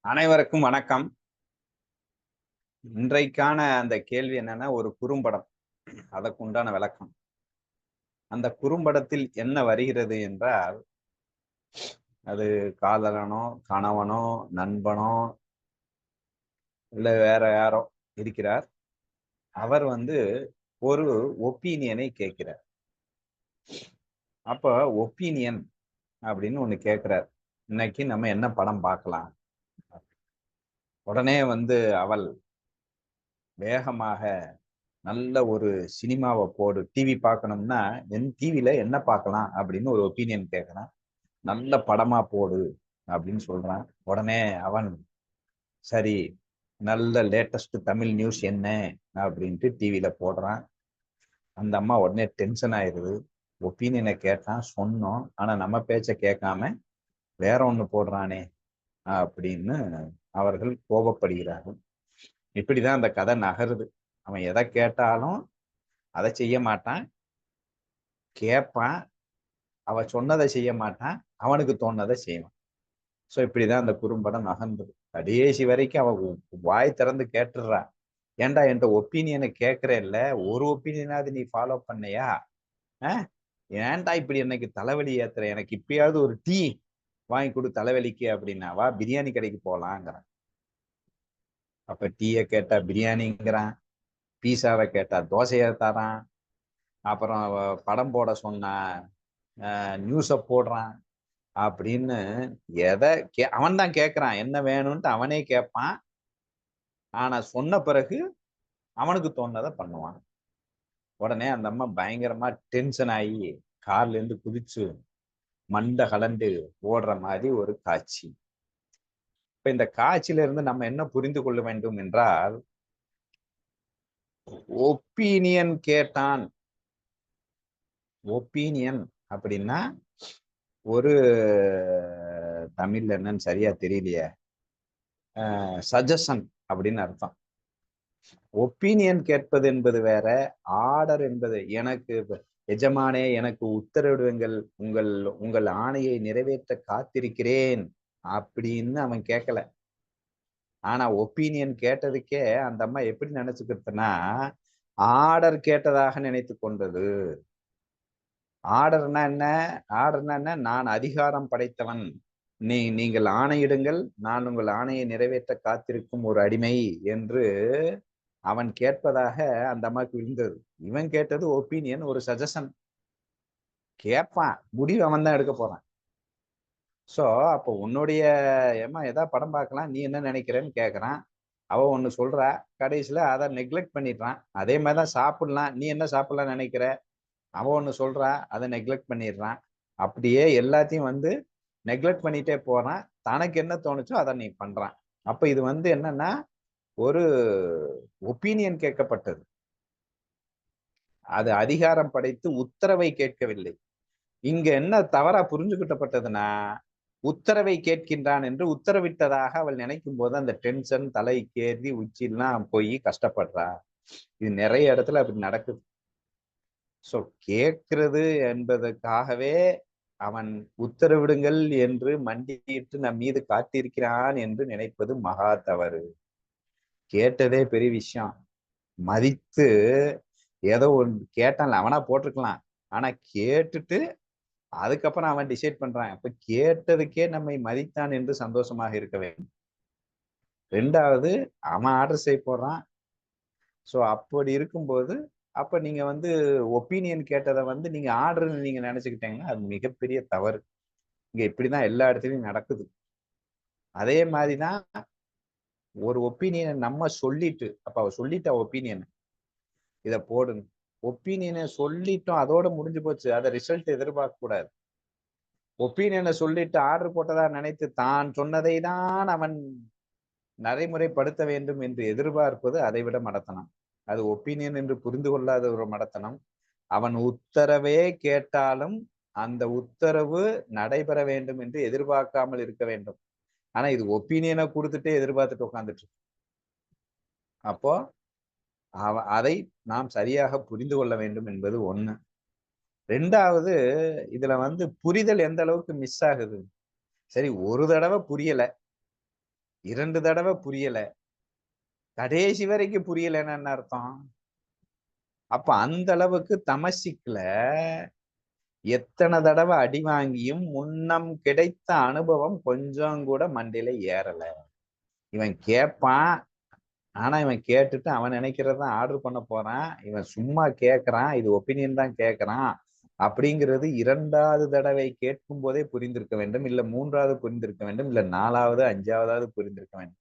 அனைவருக்கும் வணக்கம். இன்றைக்கான அந்த கேள்வி என்னன்னா ஒரு குறும்படம். அதற்கு உண்டான விளக்கம். அந்த குறும்படத்தில் என்ன வருகிறது என்றால் அது காதலனோ கணவனோ நண்பனோ இல்லை வேற யாரோ இருக்கிறார். அவர் வந்து ஒரு ஒப்பீனியனை கேட்கிறார். அப்ப ஒப்பீனியன் அப்படின்னு ஒன்று கேட்குறார் இன்னைக்கு நம்ம என்ன படம் பார்க்கலாம்? உடனே வந்து அவள் வேகமாக நல்ல ஒரு சினிமாவை போடு டிவி பார்க்கணும்னா என் டிவியில என்ன பார்க்கலாம் அப்படின்னு ஒரு ஒப்பீனியன் கேட்குறான் நல்ல படமா போடு அப்படின்னு சொல்றான். உடனே அவன் சரி நல்ல லேட்டஸ்ட் தமிழ் நியூஸ் என்ன? அப்படின்ட்டு டிவியில போடுறான். அந்த அம்மா உடனே டென்ஷன் ஆயிடுது ஒப்பீனியனை கேட்டான் சொன்னோம். ஆனா நம்ம பேச்சை கேட்காம வேற ஒண்ணு போடுறானே அப்படின்னு அவர்கள் கோபப்படுகிறார்கள். இப்படிதான் அந்த கதை நகருது. அவன் எதை கேட்டாலும் அதை செய்ய மாட்டான். கேட்பான். அவ சொன்னதை செய்ய மாட்டான். அவனுக்கு தோணதை செய்வான். ஸோ இப்படிதான் அந்த குறும்படம் நகர்ந்தது. கடைசி வரைக்கும் அவன் வாய் திறந்து கேட்டுடுறான் ஏன்டா என்கிட்ட ஒப்பீனியனை கேட்கறேல்ல ஒரு ஒப்பீனியனாவது நீ ஃபாலோ பண்ணையா? ஏன்டா இப்படி எனக்கு தலைவலி ஏத்துற? எனக்கு இப்பயாவது ஒரு டீ வாங்கி கொடு தலைவலிக்கு அப்படின்னாவா பிரியாணி கடைக்கு போகலாங்கிறான் அப்ப டீயை கேட்டா பிரியாணிங்கிறான். பீஸாவை கேட்டா தோசையை தரான். அப்புறம் படம் போட சொன்னா நியூஸை போடுறான். அப்படின்னு எதை கே அவன் தான் கேட்கறான் என்ன வேணும்ன்ட்டு அவனே கேட்பான் ஆனா சொன்ன பிறகு அவனுக்கு தோணதை பண்ணுவான். உடனே அந்த அம்மா பயங்கரமா டென்ஷன் ஆகி கார்ல இருந்து குதிச்சு மண்டை கலண்டு ஓடுற மாதிரி ஒரு காட்சி. இப்ப இந்த காட்சியில இருந்து நம்ம என்ன புரிந்து கொள்ள வேண்டும் என்றால் ஒப்பீனியன் கேட்டான். ஒப்பீனியன் அப்படின்னா ஒரு தமிழ்ல என்னன்னு சரியா தெரியலையே. சஜஷன் அப்படின்னு அர்த்தம். ஒப்பீனியன் கேட்பது என்பது வேற ஆர்டர் என்பது எனக்கு எஜமானே எனக்கு உத்தரவிடுங்கள் உங்கள் உங்கள் ஆணையை நிறைவேற்ற காத்திருக்கிறேன் அப்படின்னு அவன் கேட்கல. ஆனா ஒப்பீனியன் கேட்டதுக்கே அந்த அம்மா எப்படி நினைச்சுக்கிறதுனா ஆர்டர் கேட்டதாக நினைத்து கொண்டது. ஆர்டர்னா என்ன? ஆர்டர்னா என்ன? நான் அதிகாரம் படைத்தவன். நீ நீங்கள் ஆணையிடுங்கள் நான் உங்கள் ஆணையை நிறைவேற்ற காத்திருக்கும் ஒரு அடிமை என்று அவன் கேட்பதாக அந்த அம்மாவுக்கு இருந்தது. இவன் கேட்டது ஒப்பீனியன் ஒரு சஜஷன் கேட்பான். முடிவு அவன் தான் எடுக்க போறான். ஸோ அப்போ உன்னுடைய ஏமா ஏதாவது படம் பார்க்கலாம் நீ என்ன நினைக்கிறேன்னு கேட்குறான் அவன் ஒன்று சொல்கிறா கடைசியில் அதை நெக்லெக்ட் பண்ணிடுறான். அதே மாதிரி தான் சாப்பிட்லாம். நீ என்ன சாப்பிட்லாம் நினைக்கிற? அவன் ஒன்று சொல்கிறா அதை நெக்லெக்ட் பண்ணிடுறான். அப்படியே எல்லாத்தையும் வந்து நெக்லெக்ட் பண்ணிட்டே போகிறான் தனக்கு என்ன தோணுச்சோ அதை நீ பண்ணுறான் அப்போ இது வந்து என்னன்னா ஒரு ஒப்பீனியன் கேட்கப்பட்டது. அது அதிகாரம் படைத்து உத்தரவை கேட்கவில்லை. இங்க என்ன தவறா புரிஞ்சுக்கிட்டப்பட்டதுன்னா உத்தரவை கேட்கின்றான் என்று உத்தரவிட்டதாக அவள் நினைக்கும் போது அந்த டென்ஷன் தலை கேறி உச்சிலாம் போய் கஷ்டப்படுறா. இது நிறைய இடத்துல அப்படி நடக்குது. ஸோ கேட்கிறது என்பதற்காகவே அவன் உத்தரவிடுங்கள் என்று மண்டியிட்டு நம் மீது காத்திருக்கிறான் என்று நினைப்பது மகா தவறு. கேட்டதே பெரிய விஷயம். மதித்து ஏதோ ஒன்று கேட்டான்ல அவனா போட்டிருக்கலாம். ஆனா கேட்டுட்டு அதுக்கப்புறம் அவன் டிசைட் பண்றான். அப்ப கேட்டதுக்கே நம்மை மதித்தான் என்று சந்தோஷமாக இருக்க வேண்டும். ரெண்டாவது அவன் ஆர்டர் செய்ய போடுறான் ஸோ அப்படி இருக்கும்போது அப்ப நீங்க வந்து ஒப்பீனியன் கேட்டதை வந்து நீங்க ஆர்டர்னு நீங்க நினைச்சுக்கிட்டீங்கன்னா அது மிகப்பெரிய தவறு. இங்க இப்படிதான் எல்லா இடத்துலயும் நடக்குது. அதே மாதிரிதான் ஒரு ஒப்பீனியனை நம்ம சொல்லிட்டு அப்ப அவ சொல்லிட்டா ஒப்பீனியன் இத போடுங்க. ஒப்பீனியனை சொல்லிட்டோம் அதோட முடிஞ்சு போச்சு. அதை ரிசல்ட் எதிர்பார்க்க கூடாது. ஒப்பீனியனை சொல்லிட்டு ஆர்டர் போட்டதா நினைத்து தான் சொன்னதை தான் அவன் நடைமுறைப்படுத்த வேண்டும் என்று எதிர்பார்ப்பது அதை விட மடத்தனம். அது ஒப்பீனியன் என்று புரிந்து கொள்ளாத ஒரு மடத்தனம். அவன் உத்தரவே கேட்டாலும் அந்த உத்தரவு நடைபெற வேண்டும் என்று எதிர்பார்க்காமல் இருக்க வேண்டும். ஆனா இது ஒப்பீனியனை கொடுத்துட்டே எதிர்பார்த்துட்டு உட்காந்துட்டு அப்போ அவ அதை நாம் சரியாக புரிந்து கொள்ள வேண்டும் என்பது ஒண்ணு. ரெண்டாவது இதுல வந்து புரிதல் எந்த அளவுக்கு மிஸ் ஆகுது? சரி ஒரு தடவை புரியல. இரண்டு தடவை புரியல. கடைசி வரைக்கும் புரியலன்னு என்ன அர்த்தம்? அப்ப அந்த அளவுக்கு தமசிக்கல. எத்தனை தடவை அடி வாங்கியும் முன்னம் கிடைத்த அனுபவம் கொஞ்சம் கூட மண்டையில ஏறல. இவன் கேட்பான் ஆனா இவன் கேட்டுட்டு அவன் நினைக்கிறத ஆர்டர் பண்ண போறான். இவன் சும்மா கேட்கறான் இது ஒப்பீனியன் தான் கேட்கறான் அப்படிங்கிறது இரண்டாவது தடவை கேட்கும் போதே புரிந்திருக்க வேண்டும். இல்ல மூன்றாவது புரிந்திருக்க வேண்டும். இல்ல நாலாவது அஞ்சாவதாவது புரிந்திருக்க வேண்டும்.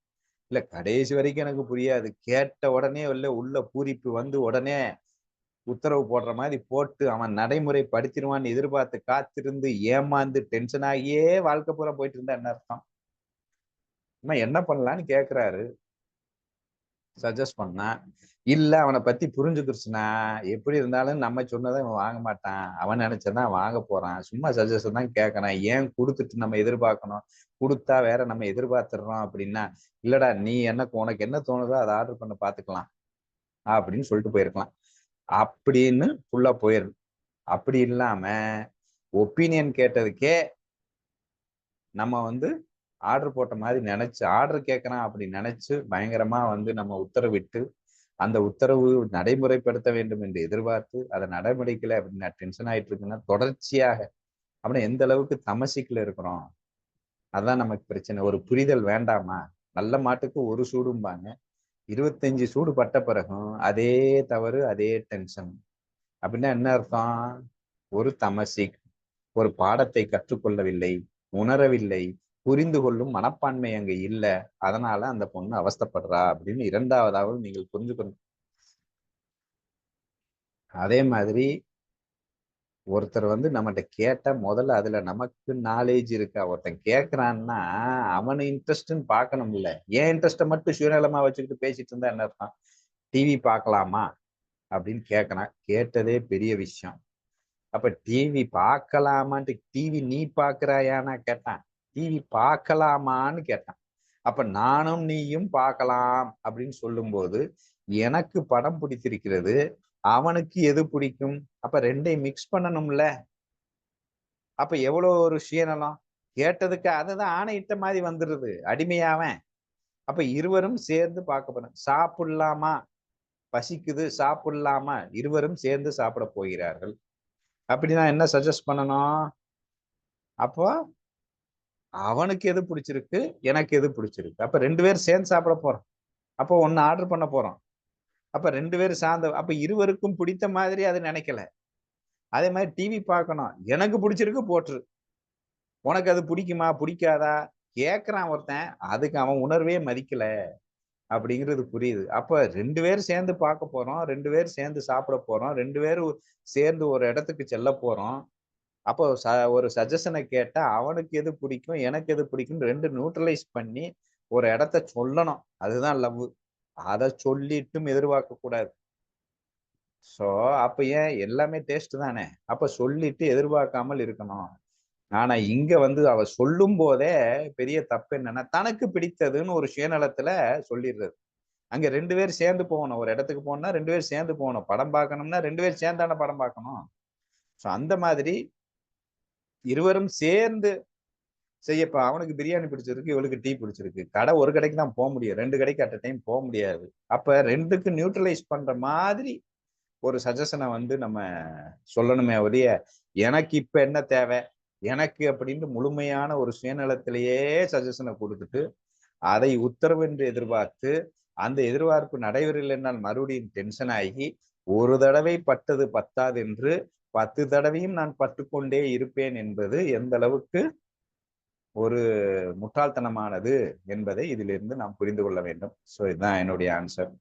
இல்ல கடைசி வரைக்கும் எனக்கு புரியாது. கேட்ட உடனே இல்ல உள்ள பூரிப்பு வந்து உடனே உத்தரவு போடுற மாதிரி போட்டு அவன் நடைமுறைப்படுத்திடுவான்னு எதிர்பார்த்து காத்திருந்து ஏமாந்து டென்ஷன் ஆகியே வாழ்க்கை பூரா போயிட்டு இருந்தா என்ன அர்த்தம்? என்ன பண்ணலான்னு கேக்குறாரு. சஜஸ்ட் பண்ணா இல்ல அவனை பத்தி புரிஞ்சுக்கிருச்சுனா எப்படி இருந்தாலும் நம்ம சொன்னதை இவன் வாங்க மாட்டான். அவன் நினைச்சதான் வாங்க போறான். சும்மா சஜஷன் தான் கேட்கறான் ஏன் கொடுத்துட்டு நம்ம எதிர்பார்க்கணும்? கொடுத்தா வேற நம்ம எதிர்பார்த்துடுறோம் அப்படின்னா இல்லடா நீ என்ன உனக்கு என்ன தோணுதோ அதை ஆர்டர் பண்ண பாத்துக்கலாம். அப்படின்னு சொல்லிட்டு போயிருக்கலாம். அப்படின்னு ஃபுல்லா போயிரு அப்படி இல்லாம ஒப்பீனியன் கேட்டதுக்கே நம்ம வந்து ஆர்டர் போட்ட மாதிரி நினைச்சு ஆர்டர் கேட்கறான் அப்படி நினைச்சு பயங்கரமா வந்து நம்ம உத்தரவிட்டு அந்த உத்தரவு நடைமுறைப்படுத்த வேண்டும் என்று எதிர்பார்த்து அதை நடைமுறைக்கல அப்படின்னு டென்ஷன் ஆயிட்டு இருக்குன்னா தொடர்ச்சியாக அப்படின்னா எந்த அளவுக்கு தமசிக்கல இருக்கிறோம் அதான் நமக்கு பிரச்சனை. ஒரு புரிதல் வேண்டாமா? நல்ல மாட்டுக்கு ஒரு சூடும்பாங்க. இருபத்தஞ்சு சூடு பட்ட பிறகும் அதே தவறு அதே டென்ஷன் அப்படின்னா என்ன அர்த்தம்? ஒரு தமசிக் ஒரு பாடத்தை கற்றுக்கொள்ளவில்லை உணரவில்லை புரிந்து கொள்ளும் மனப்பான்மை அங்க இல்ல அதனால அந்த பொண்ணு அவஸ்தப்படுறா அப்படின்னு இரண்டாவதாவது நீங்கள் புரிஞ்சுக்கணும் அதே மாதிரி ஒருத்தர் வந்து நம்மகிட்ட கேட்ட முதல்ல அதுல நமக்கு நாலேஜ் இருக்கா? ஒருத்தன் கேட்கறான்னா அவன் இன்ட்ரெஸ்ட்னு பார்க்கணும் இல்ல ஏன் இன்ட்ரெஸ்ட மட்டும் சுயநலமா வச்சுக்கிட்டு பேசிட்டு இருந்தா என்ன அர்த்தம்? டிவி பார்க்கலாமா? அப்படின்னு கேட்கறான் கேட்டதே பெரிய விஷயம். அப்ப டிவி பார்க்கலாமான்ட்டு டிவி நீ பாக்குறாயானா கேட்டான். டிவி பார்க்கலாமான்னு கேட்டான். அப்ப நானும் நீயும் பார்க்கலாம் அப்படின்னு சொல்லும்போது எனக்கு படம் பிடித்திருக்கிறது அவனுக்கு எது பிடிக்கும்? அப்ப ரெண்டையும் மிக்ஸ் பண்ணணும்ல. அப்ப எவ்வளோ ஒரு சுயநலம்? கேட்டதுக்கு அதுதான் ஆணையிட்ட மாதிரி வந்துடுது அடிமையாவன் அப்ப இருவரும் சேர்ந்து பார்க்க போறோம். சாப்பிடலாமா? பசிக்குது சாப்பிடலாமா? இருவரும் சேர்ந்து சாப்பிட போகிறார்கள். அப்படின்னா என்ன சஜஸ்ட் பண்ணணும்? அப்போ அவனுக்கு எது பிடிச்சிருக்கு? எனக்கு எது பிடிச்சிருக்கு? அப்ப ரெண்டு பேரும் சேர்ந்து சாப்பிட போறோம். அப்போ ஒன்னு ஆர்டர் பண்ண போறோம். அப்ப ரெண்டு பேரும் சார்ந்த அப்ப இருவருக்கும் பிடித்த மாதிரி அது நினைக்கல. அதே மாதிரி டிவி பார்க்கணும். எனக்கு பிடிச்சிருக்கு போட்டுரு. உனக்கு அது பிடிக்குமா பிடிக்காதா? கேட்கறான் ஒருத்தன் அதுக்கு அவன் உணர்வே மதிக்கல. அப்படிங்கிறது புரியுது. அப்ப ரெண்டு பேரும் சேர்ந்து பார்க்க போறோம் ரெண்டு பேரும் சேர்ந்து சாப்பிட போறோம் ரெண்டு பேரும் சேர்ந்து ஒரு இடத்துக்கு செல்ல போறோம். அப்போ ச ஒரு சஜஷனை கேட்டா அவனுக்கு எது பிடிக்கும் எனக்கு எது பிடிக்கும் ரெண்டு நியூட்ரலைஸ் பண்ணி ஒரு இடத்த சொல்லணும். அதுதான் லவ் அதை சொல்லிட்டும் எதிர்பார்க்க கூடாது. சோ அப்ப ஏன்? எல்லாமே டேஸ்ட் தானே. அப்ப சொல்லிட்டு எதிர்பார்க்காமல் இருக்கணும். ஆனா இங்க வந்து அவ சொல்லும் போதே பெரிய தப்பு என்னன்னா தனக்கு பிடித்ததுன்னு ஒரு சுயநலத்துல சொல்லிடுறது அங்க ரெண்டு பேர் சேர்ந்து போகணும். ஒரு இடத்துக்கு போகணும்னா ரெண்டு பேர் சேர்ந்து போகணும். படம் பார்க்கணும்னா ரெண்டு பேர் சேர்ந்தான படம் பார்க்கணும். ஸோ அந்த மாதிரி இருவரும் சேர்ந்து செய்யப்பா அவனுக்கு பிரியாணி பிடிச்சிருக்கு இவளுக்கு டீ பிடிச்சிருக்கு. கடை ஒரு கடைக்கு தான் போக முடியும். ரெண்டு கடைக்கு அட் டைம் போக முடியாது. அப்ப ரெண்டுக்கு நியூட்ரலைஸ் பண்ற மாதிரி ஒரு சஜஷனை வந்து நம்ம சொல்லணுமே ஒழிய எனக்கு இப்ப என்ன தேவை? எனக்கு அப்படின்னு முழுமையான ஒரு சுயநலத்திலேயே சஜஷனை கொடுத்துட்டு அதை உத்தரவு என்று எதிர்பார்த்து அந்த எதிர்பார்ப்பு நடைபெறவில்லை என்றால் மறுபடியும் டென்ஷன் ஆகி ஒரு தடவை பட்டது பத்தாது என்று பத்து தடவையும் நான் பட்டுக்கொண்டே இருப்பேன் என்பது எந்த அளவுக்கு ஒரு முட்டாள்தனமானது என்பதை இதிலிருந்து நாம் புரிந்து கொள்ள வேண்டும். ஸோ இதுதான் என்னுடைய ஆன்சர்